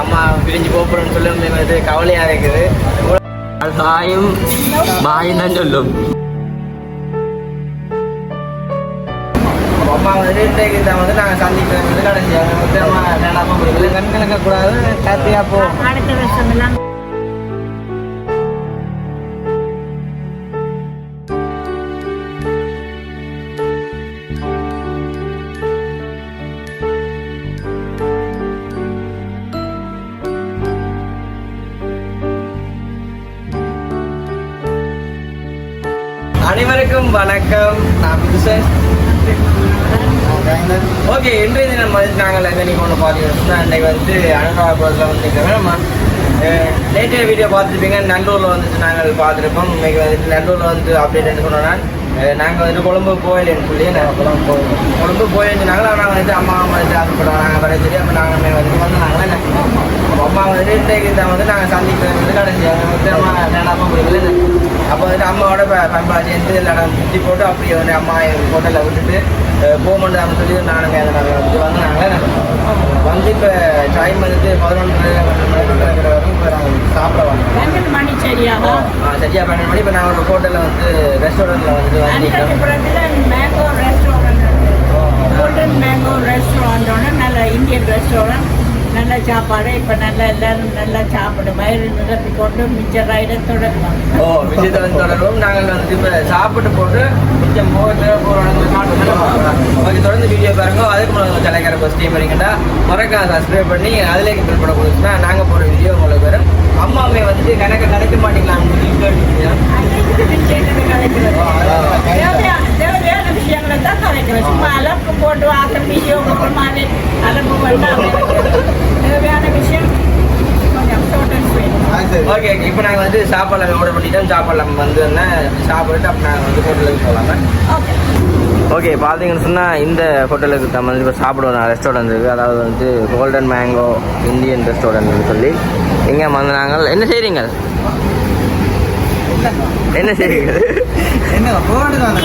அம்மா பிரிஞ்சு போகிறோம்னு சொல்லும் போது கவலையாக இருக்குது. தாயும் பாயும் தான் சொல்லும். அம்மா வந்து இன்றைக்கு தான் வந்து நாங்கள் சந்திக்கிறது வந்து கடைசியாக வந்து நம்ம கண் கணக்கக்கூடாது ஹாப்பியாக போகும் அடுத்த வருஷம் அனைவருக்கும் வணக்கம். நான் விதுசன் ஓகே இன்றைய தினம் வந்து நாங்கள் எங்கே நீங்கள் ஒன்று பார்த்தீங்கன்னா இன்றைக்கு வந்து அனுராபுரத்தில் வந்து நிற்கிறோம் நம்ம நேற்றைய வீடியோ பார்த்துருப்பீங்க. நல்லூரில் வந்துட்டு நாங்கள் பார்த்துருப்போம். இன்னைக்கு வந்துட்டு நல்லூரில் வந்து அப்டேட் என்ன சொன்னோன்னா நாங்கள் வந்துட்டு கொழும்பு கோயில்னு சொல்லி நாங்கள் கொழம்பு போவோம் கொழும்பு கோயில் நாங்கள் நாங்கள் வந்துட்டு அம்மா அம்மா வந்துட்டு ஆசைப்படுவோம் நாங்கள் வர சரி அப்போ நாங்கள் வந்துட்டு வந்து நாங்கள் அம்மா வந்துட்டு இன்றைக்கு தான் வந்து நாங்கள் சந்திக்கிறது வந்து கடைசியாக வந்து அம்மா வேணாமா போயிடல அப்போ வந்துட்டு அம்மாவோட பண்பா சேர்ந்து எல்லாம் சுற்றி போட்டு அப்படியே வந்து அம்மா ஹோட்டலில் விட்டுட்டு போகமாட்டேன் அப்படின்னு சொல்லி நானும் நாங்கள் வந்து வந்தாங்க. வந்து இப்போ டைம் வந்துட்டு பதினொன்று பன்னெண்டு வரைக்கும் இப்போ நாங்கள் சாப்பிட வந்தோம். பன்னெண்டு மணி சரியாகும் ஆ, சரியா பன்னெண்டு மணி. இப்போ நாங்கள் ஒரு ஹோட்டலில் வந்து ரெஸ்டாரண்ட்டில் வந்து அந்தபுரத்தில் மேங்கோ ரெஸ்டாரண்ட் மேங்கோ ரெஸ்டாரண்ட் நல்ல இந்தியன் ரெஸ்டாரண்ட் நல்ல சாப்பாடு இப்போ நல்ல எல்லாரும் நல்லா சாப்பிடு. வயிறு நிரப்பி கொண்டு மிச்ச ரைடை தொடரலாம். ஓ விஷயத்தை வந்து தொடரும். நாங்கள் வந்து இப்போ சாப்பிட்டு போட்டு மிச்சம் போகிறோம் ஓகே தொடர்ந்து வீடியோ பாருங்க. அதுக்கு முன்னாடி தலைக்கிற ஃபஸ்ட் டைம் வரீங்கன்னா மறக்காம சப்ஸ்கிரைப் பண்ணி அதிலே கிளிக் பண்ண கொடுத்துன்னா நாங்கள் போகிற வீடியோ உங்களுக்கு வரும். அம்மாவே வந்து கணக்கு கிடைக்க கலைக்கிறது தேவையான விஷயங்களை தான் கலைக்கிறோம். சும்மா அலப்பு போட்டு ஆக்கிற வீடியோ மாதிரி அலப்பு வேண்டாம் தேவையான விஷயம் ஓகே இப்போ நாங்கள் வந்து சாப்பாடு ஆர்டர் பண்ணிட்டோம். சாப்பாடு நம்ம வந்து என்ன சாப்பிட்டு அப்போ நாங்கள் வந்து ஹோட்டலுக்கு போகலாமே? ஓகே ஓகே பார்த்தீங்கன்னு சொன்னால் இந்த ஹோட்டலுக்கு நம்ம வந்து இப்போ சாப்பிடுவோம். ரெஸ்டாரண்ட் இருக்குது அதாவது வந்து கோல்டன் மேங்கோ இந்தியன் ரெஸ்டாரண்ட்னு சொல்லி இங்கே வந்து நாங்கள் என்ன செய்கிறீங்க என்ன தானே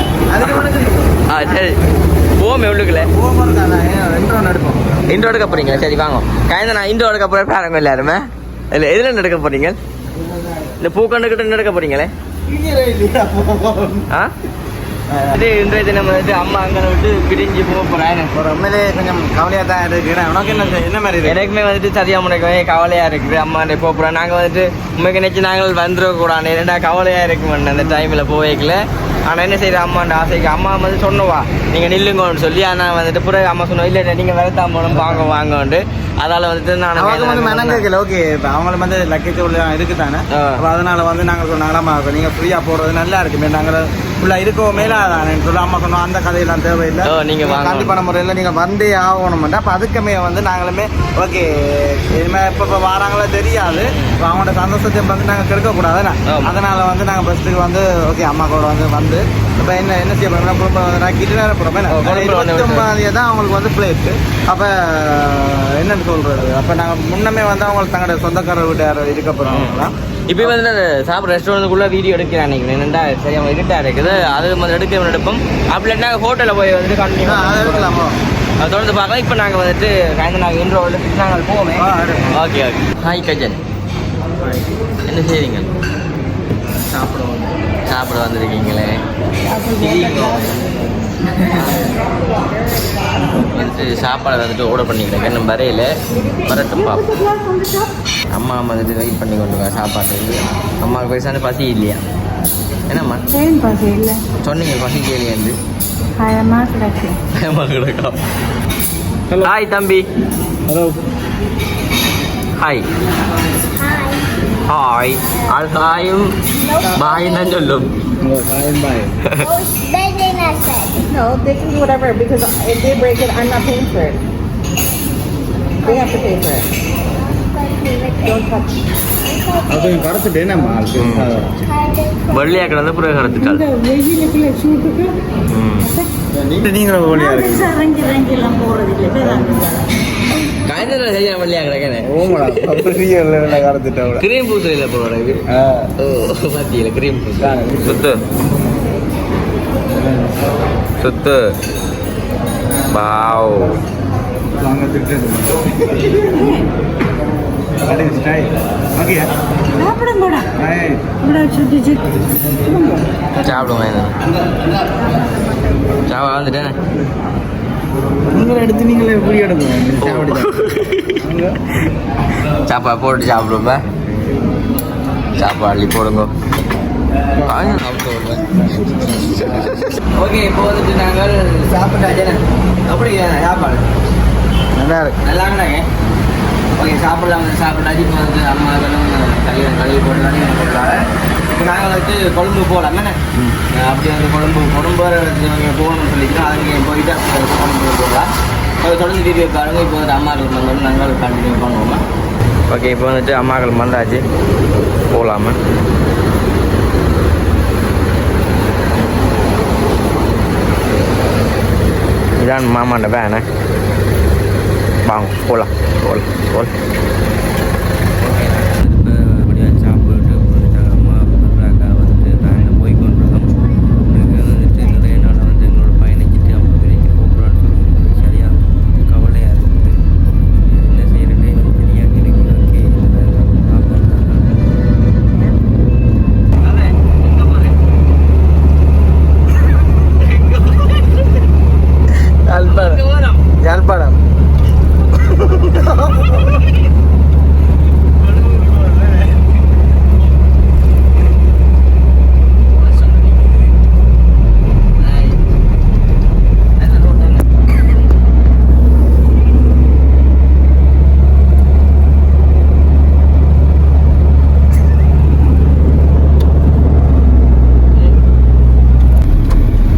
உனக்கு ஆ சரி. போவோம் எவ்வளோக்குல இண்டோ எடுக்க போகிறீங்க சரி வாங்க. காய்ந்த நான் இண்டோ எடுக்க போகிறேன் பாருங்க எல்லாருமே? இல்லை எதில் எடுக்க போகிறீங்க இந்த பூக்கண்டுக்கிட்ட எடுக்க இல்லையா ஆ? இது இன்றைய தினம் வந்து அம்மா அங்கே விட்டு பிரிஞ்சு போக போகிறேன் உண்மையிலே கொஞ்சம் கவலையாக தான் உனக்கு என்ன என்ன மாதிரி எனக்குமே வந்துட்டு சரியா முனைக்கவே கவலையா இருக்குது. அம்மா போகிறோம் நாங்கள் வந்துட்டு உண்மைக்கு நினச்சி நாங்கள் வந்துடக்கூடாது. ஏன்னா கவலையா இருக்கு அந்த டைமில் போவேக்கல ஆனால் என்ன செய்யுது அம்மாண்ட ஆசைக்கு? அம்மா வந்து சொன்னவா நீங்கள் நில்லுங்கன்னு சொல்லி. ஆனால் வந்துட்டு பிறகு அம்மா சொன்னோம் இல்லை நீங்கள் வெறுத்தாம போகணும் வாங்க வாங்கன்ட்டு. அதால் வந்துட்டு அவங்க வந்து மனம் நான் கேட்கல. ஓகே இப்போ அவங்களுக்கு வந்து லக்கேஜ் உள்ள இருக்கு தானே அதனால வந்து நாங்கள் சொன்னாங்களாம்மா நீங்கள் ஃப்ரீயாக போடுறது நல்லா இருக்குமே நாங்கள் ஃபுல்லாக இருக்கவும் மேலே தானே சொல்லி அம்மா சொன்னோம் அந்த கதையெல்லாம் தேவையில்லை. ஓ, நீங்க வாங்க. கண்டிப்பான முறையில் நீங்கள் வந்தே ஆகணும் அப்போ அதுக்குமே வந்து நாங்களுமே ஓகே இனிமேல் இப்போ இப்போ வராங்களோ தெரியாது. இப்ப அவங்களோட சந்தோஷத்தை வந்து நாங்கள் கெடுக்கக்கூடாதுண்ணே. அதனால வந்து நாங்கள் ஃபஸ்ட்டுக்கு வந்து ஓகே அம்மா கூட வந்து வந்து இப்போ என்ன என்ன செய்ய போகிறோம் குடும்பம் நான் கிட்ட நேரம் ஓ, குடும்பம் வந்து இருபத்தொம்பதாம் தேதி தான் அவங்களுக்கு வந்து பிளேட்டு அப்போ என்னன்னு சொல்கிறது அப்போ நாங்கள் முன்னமே வந்து அவங்களுக்கு தங்களோட சொந்தக்காரர் வீட்டு யாரும் இருக்க போகிறோம் இப்போ வந்து அந்த சாப்பிட்ற ரெஸ்டாரண்ட்டுக்குள்ளே வீடியோ எடுக்கிறேன் நினைக்கிறேன். என்னடா சரியா இருட்டா இருக்குது. அது வந்து எடுக்க எடுப்போம். அப்படி இல்லைன்னா ஹோட்டலில் போய் வந்துட்டு கண்டினியூ எடுக்கலாமா? அது தொடர்ந்து பார்க்கலாம். இப்போ நாங்கள் வந்துட்டு காய்ந்த நாங்கள் இன்ட்ரோவில் நாங்கள் போவோமே. ஓகே ஓகே ஹாய் கஜன் என்ன செய்றீங்க? சாப்பிடுவோம் சாப்பிட வந்திருக்கீங்களே. சாப்பாடு வந்துட்டு ஆர்டர் பண்ணிக்கிறேன் இன்னும் வரையில. வரட்டும் பார்ப்போம் அம்மா வந்துட்டு வெயிட் பண்ணி கொண்டு வா சாப்பாட்டுக்கு அம்மாவுக்கு வயசான பசி இல்லையா? என்னம்மா? ஏன் பசி இல்லை? சொன்னீங்க பசி கேலியந்து பயமாக கிடக்கு. ஹாய் தம்பி. ஹலோ ஹாய் ஹாய் அது ஹாயும் பாயும் தான் சொல்லும். பாய் sex. No, they can do whatever because if they break it, I'm not paying for it. They have to pay for it. Don't touch. வெயிலுக்குள்ள சூட்டுக்கு? நீங்களும் ஓலியா இருக்கு இறங்கி இறங்கி எல்லாம் போறது இல்லை. காய்ந்தல சரியா வெள்ளையா கிடக்கேன் ஓமடா பெரிய கடத்துட்டா கிரீம் பூசல போறது ஓ பாத்தியில கிரீம் பூசு சுத்து. சுத்து பாவ் சாப்பிடுங்க சாப்பிட வந்துட்டேன். நீங்களே எடுத்து நீங்களே புளி எடுக்கணும். சாப்பாடு போட்டு சாப்பிடுவோம் சாப்பாடு போடுங்க. ஓகே இப்போ வந்துட்டு நாங்கள் சாப்பிட்டாச்சே அப்படி சாப்பாடு நல்லா இருக்கு நல்லா இருந்தாங்க ஓகே சாப்பிடலாம் வந்து சாப்பிட்டாச்சு இப்போ வந்து அம்மா எல்லாம் கழுவி போட்டுலான்னு போட்டுறாங்க இப்போ நாங்கள் வந்து கொழும்பு போகலாம் என்ன? அப்படி வந்து கொழும்பு கொழும்பு போகணும்னு சொல்லிக்கிறோம் அதுக்கு போயிட்டு கொழும்பு போகலாம். அது தொடர்ந்து வீடியோ பாருங்க இப்போ வந்து அம்மாக்கள் வந்தோம் நாங்கள் கண்டினியூ பண்ணுவோம்? ஓகே இப்போ வந்துட்டு அம்மாக்கள் வந்தாச்சு. போகலாமா? இதான் மாமாண்ட வேணே வாங்க போகலாம் போகலாம் போகலாம் சாப்பிட்டு அம்மா அக்கா வந்துட்டு நாங்கள் போய் கொண்டிருக்கோம் வந்துட்டு நிறைய நாள் வந்து எங்களோட பயணிச்சுட்டு அவங்க வெளியே போகிறான்னு சொல்லும்போது சரியாக கவலையாக இருக்குது என்ன செய்யறதே வந்து தெரியாது எனக்கு ஓகே யாழ்ப்பாணம் யாழ்ப்பாணம்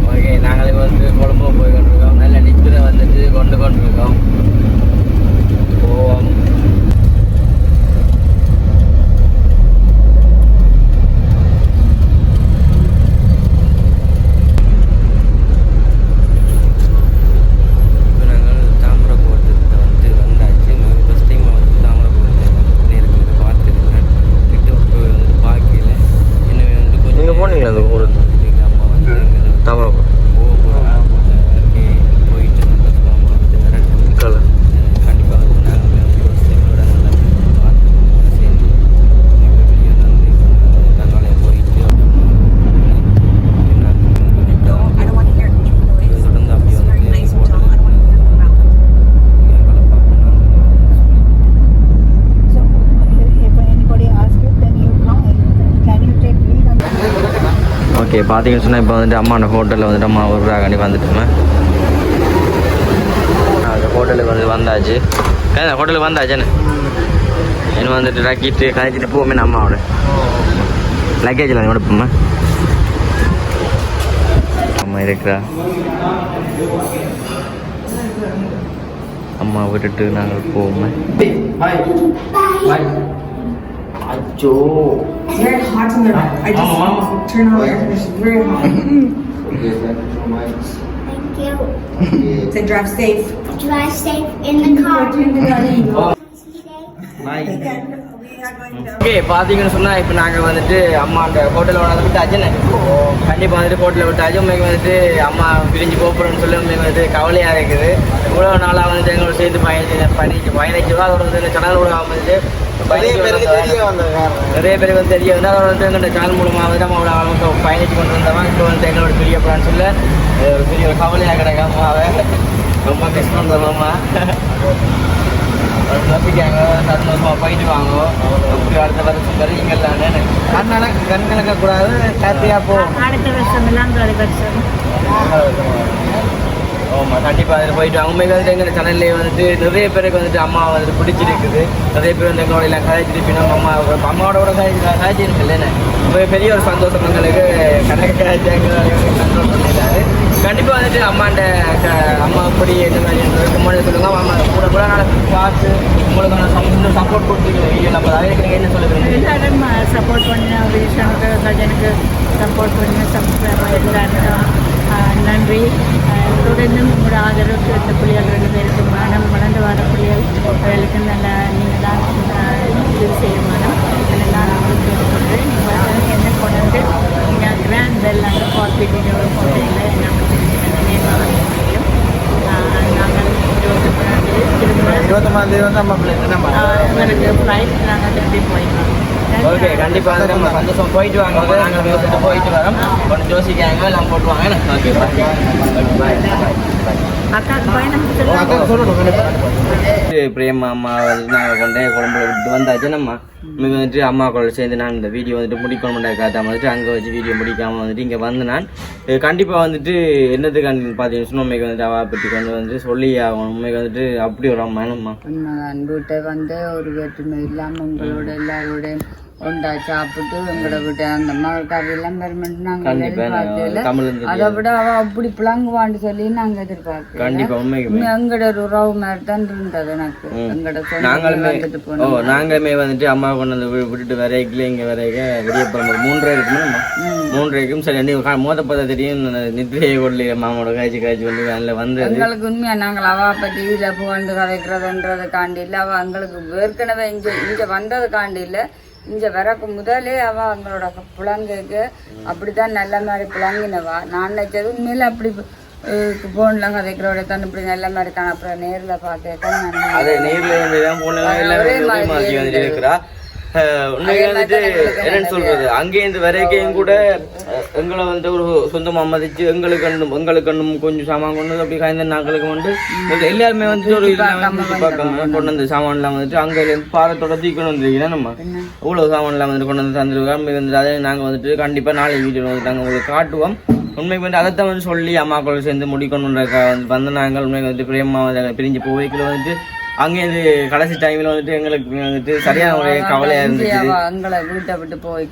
ஓகே நாங்கள் இப்போ வந்து கொழும்பு போய் கொண்டிருக்கோம் நல்ல நித்திரை வந்துட்டு கொண்டு கொண்டிருக்கோம் போவோம் இப்போ நாங்கள் தாமிரபுரத்துக்கு வந்து வந்தாச்சு ஃபஸ்ட் டைம் வந்து தாமிரபுரத்தை வந்து இருக்கிறது பார்த்துருக்கேன் கிட்ட போய் வந்து பார்க்கல எனவே வந்து கொஞ்சம் நீங்க போனீங்களா அந்த ஊருக்கு? அம்மா வந்து தாமிரபுரம் போயிட்டு சந்தோஷமாக வந்து விரட்டு கலை கண்டிப்பாக வந்து நாங்கள் எங்களோட நல்லா பார்த்து சேர்ந்து வெளியே வந்து தங்காலே போயிட்டு I don't want to hear any noise. தொடர்ந்து அப்படி It's very வந்து nice and tall. I don't want to hear about them. So if anybody asks you, then you come, can you take lead on okay பார்த்தீங்கன்னு சொன்னால் இப்போ வந்துட்டு அம்மா ஹோட்டலில் வந்துட்டு அம்மா ஒரு ராகண்டி வந்துட்டோமே. அந்த ஹோட்டலுக்கு வந்து வந்தாச்சு. ஏன் ஹோட்டலுக்கு வந்தாச்சுன்னு இன்னும் வந்துட்டு ரக்கிட்டு கழிச்சிட்டு போவோமே அம்மாவோட. லக்கேஜில் வந்து கொடுப்போமே. அம்மா இருக்கிறா. அம்மா விட்டுட்டு நாங்கள் போவோமே. அச்சோ very hot in there. I just turn on the air conditioner. It's very hot. Thank you. Say drive safe. Drive safe in the car. Okay பார்த்தீங்கன்னு சொன்னால் இப்போ நாங்கள் வந்துட்டு அம்மா அந்த ஹோட்டலில் வந்து விட்டாச்சுன்னு கண்டிப்பாக வந்துட்டு ஹோட்டலில் விட்டாச்சு உண்மைக்கு வந்துட்டு அம்மா பிரிஞ்சு போகிறோன்னு சொல்லி உண்மைக்கு வந்துட்டு கவலையாக இருக்குது இவ்வளோ நாளாக வந்துட்டு எங்களோட சேர்ந்து பயணிச்சு பயணிச்சு பயணிச்சு அதோட வந்து இந்த சேனல் மூலமாக வந்துட்டு நிறைய பேருக்கு தெரிய வந்த காரணம் நிறைய பேருக்கு வந்து தெரிய வந்து அதோட வந்து சேனல் மூலமாக வந்து நம்ம அவ்வளோ அளவுக்கு பயணிச்சு கொண்டு வந்தவன் இப்போ வந்து எங்களோட பெரிய போகிறான்னு சொல்ல ஒரு பெரிய ஒரு கவலையாக கிடக்காம அவன் ரொம்ப மிஸ் பண்ணுறோம்மா நம்பிக்காங்க சந்தோஷமாக போயிட்டு வாங்க. அப்படி அடுத்த வருஷம் வருவீங்களான்னு கண்ணால கண் கலக்க கூடாது ஹாப்பியா போ. அடுத்த வருஷம் எல்லாம் வருஷம். ஆமாம் கண்டிப்பாக அதில் போயிட்டு அவங்க வந்துட்டு எங்கள் சேனல்லே வந்துட்டு நிறைய பேருக்கு வந்துட்டு அம்மா வந்துட்டு பிடிச்சிருக்குது. நிறைய பேர் வந்து எங்களோட எல்லாம் கதைச்சிருப்பி நம்ம அம்மா அம்மாவோட கூட கதை கதைச்சிருக்கு இல்லைன்னு பெரிய ஒரு சந்தோஷம் எங்களுக்கு. கணக்கு கதைச்சு சந்தோஷம் கண்டிப்பாக வந்துட்டு அம்மாண்ட அம்மா அப்படி இந்த மாதிரி இருக்கும்போது சொல்லுங்க. அம்மா கூட கூட நான் பார்த்து உங்களுக்கு நான் சப்போர்ட் கொடுத்துருக்கீங்க நம்ம அதை என்ன சொல்லுங்க எல்லாரும் சப்போர்ட் பண்ண விஷயனுக்கு கஜனுக்கு சப்போர்ட் பண்ண சப்ஸ்கிரைபர் எல்லாருக்கும் நன்றி. ஆஹ், தொடர்ந்து உங்களோட ஆதரவு இந்த பிள்ளைகள் ரெண்டு பேருக்கு மனம் வளர்ந்து வர பிள்ளைகள் அவர்களுக்கு நல்ல நீங்கள் தான் இது செய்ய வேணும் அதெல்லாம் நான் உங்களுக்கு கேட்டுக்கொள்கிறேன் நீங்கள் என்ன கொண்டு வந்து நீங்கள் கிராண்ட் பெல் அந்த கார்பரேட் ஹோட்டலில் நாங்கள் தெரிஞ்சுக்க நினைவாக முடியும் ஆஹ், நாங்கள் இருபத்தி மூணாம் தேதி திரும்ப இருபத்தொம்பதாம் தேதி வந்து நம்ம எங்களுக்கு ஃப்ளைட் நாங்கள் திருப்பி போயிடலாம் ஓகே கண்டிப்பா வந்து நம்ம சந்தோஷம் போயிட்டு வாங்க. ஓகே நாங்க பேசிட்டு போயிட்டு வரோம். கொஞ்சம் ஜோசிக்காங்க எல்லாம் போட்டுவாங்க ஓகே பாய் பாய் பிரேமா அம்மா வந்து நாங்கள் கொண்டே குழம்புல விட்டு வந்தாச்சு. நம்ம மிக வந்துட்டு அம்மா கூட சேர்ந்து நான் இந்த வீடியோ வந்துட்டு முடிக்கணும் காத்தாம வந்துட்டு அங்கே வச்சு வீடியோ முடிக்காமல் வந்துட்டு இங்கே வந்து நான் கண்டிப்பாக வந்துட்டு வந்துட்டு என்னதுக்காண்டி பார்த்தீங்கன்னா உண்மைக்கு வந்துட்டு அவா பற்றி கொண்டு வந்து சொல்லி ஆகணும். உண்மைக்கு வந்துட்டு அப்படி ஒரு அம்மா என்னம்மா? உண்மைதான் வந்து ஒரு வேற்றுமை இல்லாமல் உங்களோட எல்லாரோடையும் ஒன்றா சாப்பிட்டு எங்களோட வீட்டை அந்த கதையெல்லாம் பெருமெண்ட் நாங்கள் எதிர்பார்க்கல அதை விட அவ அப்படி பிளங்குவான்னு சொல்லி நாங்கள் எதிர்பார்க்கல. எங்களோட ஒரு உறவு மாதிரி தான் இருந்தது எனக்கு. எங்களோட நாங்களுமே வந்துட்டு ஓ போனோம். நாங்களுமே வந்துட்டு அம்மா கொண்டு வந்து விட்டுட்டு வரைக்கல இங்கே வரைக்க விடியப்புறம் மூன்றரை இருக்குமா? மூன்றரைக்கும் சரி நீ மோத பார்த்தா தெரியும் நித்திரையை கொள்ளி மாமாவோட காய்ச்சி காய்ச்சி கொண்டு அதில் வந்தது எங்களுக்கு உண்மையா நாங்கள் அவ பற்றி வீட்டில் புகழ்ந்து கதைக்கிறதுன்றதுக்காண்டி இல்லை அவ எங்களுக்கு ஏற்கனவே இங்க இங்க வந்ததுக்காண்டி இல்லை. இங்க வரக்கு முதலே அவ எங்களோட புலங்குக்கு அப்படித்தான் நல்ல மாதிரி புலங்கினவா. நான் நினைச்சது உண்மையில அப்படி போன்ல கதைக்கிறோட தான் இப்படி நல்ல மாதிரி தான் அப்புறம் நேர்ல பார்க்க ஒரே மாதிரி வந்துட்டு உண்மைக்கு வந்துட்டு என்னன்னு சொல்றது? அங்கேருந்து வரைக்கும் கூட எங்களை வந்து ஒரு சொந்தமா மதிச்சு எங்களுக்கு கண்ணும் எங்களுக்கு கண்ணும் கொஞ்சம் சாமான் கொண்டு அப்படி காய்ந்த நாட்களுக்கு வந்து எல்லாருமே வந்துட்டு ஒரு கொண்டு வந்து சாமான் எல்லாம் வந்துட்டு அங்க இருந்து பாரத்தோட தீக்கணும் வந்துருக்கீங்க நம்ம? இவ்வளவு சாமான் எல்லாம் வந்து கொண்டு வந்து தந்துருக்கோம். வந்து அதை நாங்க வந்துட்டு கண்டிப்பா நாளை வீடியோ வந்து நாங்க உங்களுக்கு காட்டுவோம். உண்மைக்கு வந்து அதைத்தான் வந்து சொல்லி அம்மாக்களோட சேர்ந்து முடிக்கணுன்ற வந்து வந்து நாங்கள். உண்மைக்கு வந்து பிரேமா வந்து பிரிஞ்சு போய்க்குள்ள வந்துட்டு. அங்கேருந்து கடைசி டைம்ல வந்துட்டு எங்களுக்கு வந்துட்டு சரியான ஒரு கவலையா இருந்துச்சு. எங்களை வீட்டை விட்டு போய்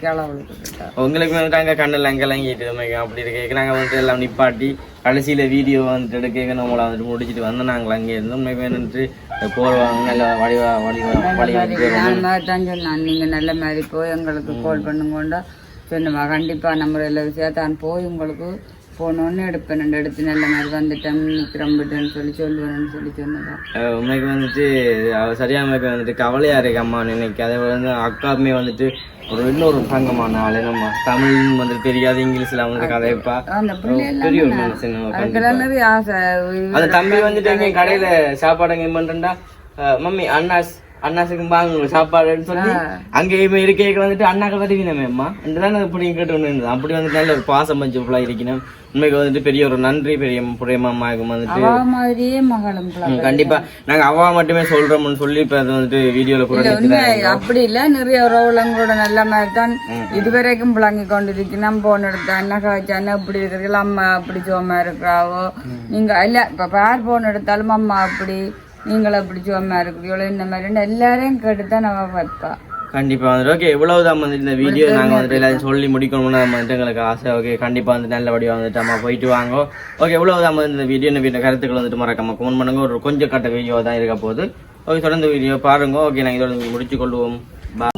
உங்களுக்கு வந்துட்டு அங்கே கண்ணெல்லாம் கிளங்கிட்டு உண்மைக்கு அப்படி இருக்க. நாங்கள் வந்துட்டு எல்லாம் நிப்பாட்டி கடைசியில வீடியோ வந்துட்டு எடுக்க நம்மளை வந்துட்டு முடிச்சிட்டு வந்து நாங்கள் அங்கே இருந்து உண்மைக்கு வந்துட்டு போடுவாங்க நல்ல வடிவா வடிவா வடிவா நான் மாதிரி தான் சொன்னான். நீங்க நல்ல மாதிரி போய் எங்களுக்கு கால் பண்ணுங்கோண்டா. சொன்னவா கண்டிப்பா நம்ம எல்லா விஷயத்தான் போய் உங்களுக்கு போனோன்னு எடுப்பேன். எடுத்து நல்ல மாதிரி வந்துட்டேன். கிளம்பிட்டேன்னு சொல்லி சொல்லுவேன்னு சொல்லி சொன்னதா. உண்மைக்கு வந்துட்டு அவ சரியா உண்மைக்கு வந்துட்டு கவலையா இருக்கு அம்மா இன்னைக்கு அதே போல வந்து அக்காவுமே வந்துட்டு ஒரு இன்னொரு தங்கமான ஆளு. நம்ம தமிழ் வந்துட்டு தெரியாது இங்கிலீஷ்ல வந்துட்டு கதைப்பா பெரிய ஒரு மனுஷன் அந்த தம்பி வந்துட்டு எங்க கடையில சாப்பாடு எங்க பண்றா மம்மி அண்ணாஸ் அண்ணாசுக்கு வாங்க சாப்பாடுன்னு சொல்லி அங்கேயுமே இருக்க வந்துட்டு அண்ணாக்கள் வருவீனமே அம்மா. தான் இப்படி கேட்டு ஒண்ணு அப்படி வந்துட்டு நல்ல ஒரு பாசம் பஞ்சு ஃபுல்லா இருக்கணும். உண்மைக்கு வந்துட்டு பெரிய ஒரு நன்றி பெரிய புரியமா அம்மாவுக்கு வந்துட்டு. கண்டிப்பா. நாங்க அவா மட்டுமே சொல்றோம்னு சொல்லி இப்ப அது வந்துட்டு வீடியோல கூட அப்படி இல்ல. நிறைய உறவுகளங்களோட நல்ல மாதிரி தான் இதுவரைக்கும் பிள்ளைங்க கொண்டிருக்கணும் போன எடுத்தா என்ன காய்ச்சான்னு இப்படி இருக்கிறீங்களா அம்மா அப்படி சோமா இருக்கிறாவோ? நீங்க இல்ல இப்ப யார் போன் எடுத்தாலும் அம்மா அப்படி. நீங்களும் அப்படி சோமா இருக்கிறீங்களோ இந்த மாதிரி எல்லாரையும் கேட்டுதான் அவ வைப்பா. கண்டிப்பா வந்துட்டு ஓகே இவ்வளவுதான் வந்து இந்த வீடியோ நாங்க வந்துட்டு எல்லாரும் சொல்லி முடிக்கணும்னு நம்ம வந்துட்டு எங்களுக்கு ஆசை. ஓகே கண்டிப்பா வந்து நல்லபடியா வந்துட்டு நம்ம போயிட்டு வாங்க. ஓகே இவ்வளவுதான் வந்து இந்த வீடியோ இந்த கருத்துக்கள் வந்துட்டு மறக்காம கமெண்ட் பண்ணுங்க. ஒரு கொஞ்சம் கட்ட வீடியோ தான் இருக்க போகுது. ஓகே தொடர்ந்து வீடியோ பாருங்க. ஓகே நாங்க இதோட முடிச்சு கொள்வோம் பா